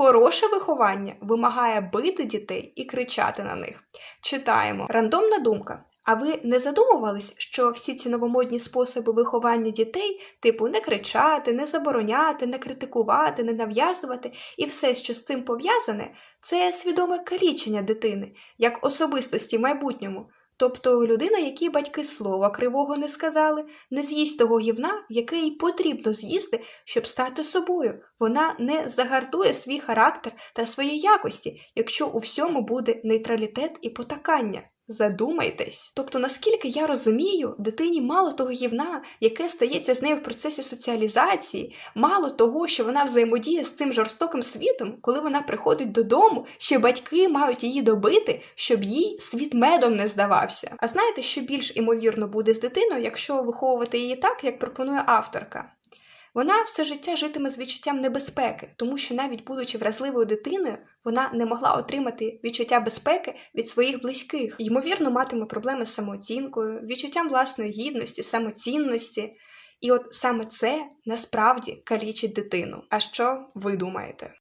Хороше виховання вимагає бити дітей і кричати на них. Читаємо рандомна думка. А ви не задумувались, що всі ці новомодні способи виховання дітей, типу не кричати, не забороняти, не критикувати, не нав'язувати, і все, що з цим пов'язане, це свідоме калічення дитини як особистості в майбутньому. Тобто людина, якій батьки слова кривого не сказали, не з'їсть того гівна, яке їй потрібно з'їсти, щоб стати собою. Вона не загартує свій характер та свої якості, якщо у всьому буде нейтралітет і потакання. Задумайтесь. Тобто, наскільки я розумію, дитині мало того гівна, яке стається з нею в процесі соціалізації, мало того, що вона взаємодіє з цим жорстоким світом, коли вона приходить додому, ще батьки мають її добити, щоб їй світ медом не здавався. А знаєте, що більш імовірно буде з дитиною, якщо виховувати її так, як пропонує авторка? Вона все життя житиме з відчуттям небезпеки, тому що навіть будучи вразливою дитиною, вона не могла отримати відчуття безпеки від своїх близьких. Ймовірно, матиме проблеми з самооцінкою, відчуттям власної гідності, самоцінності. І от саме це насправді калічить дитину. А що ви думаєте?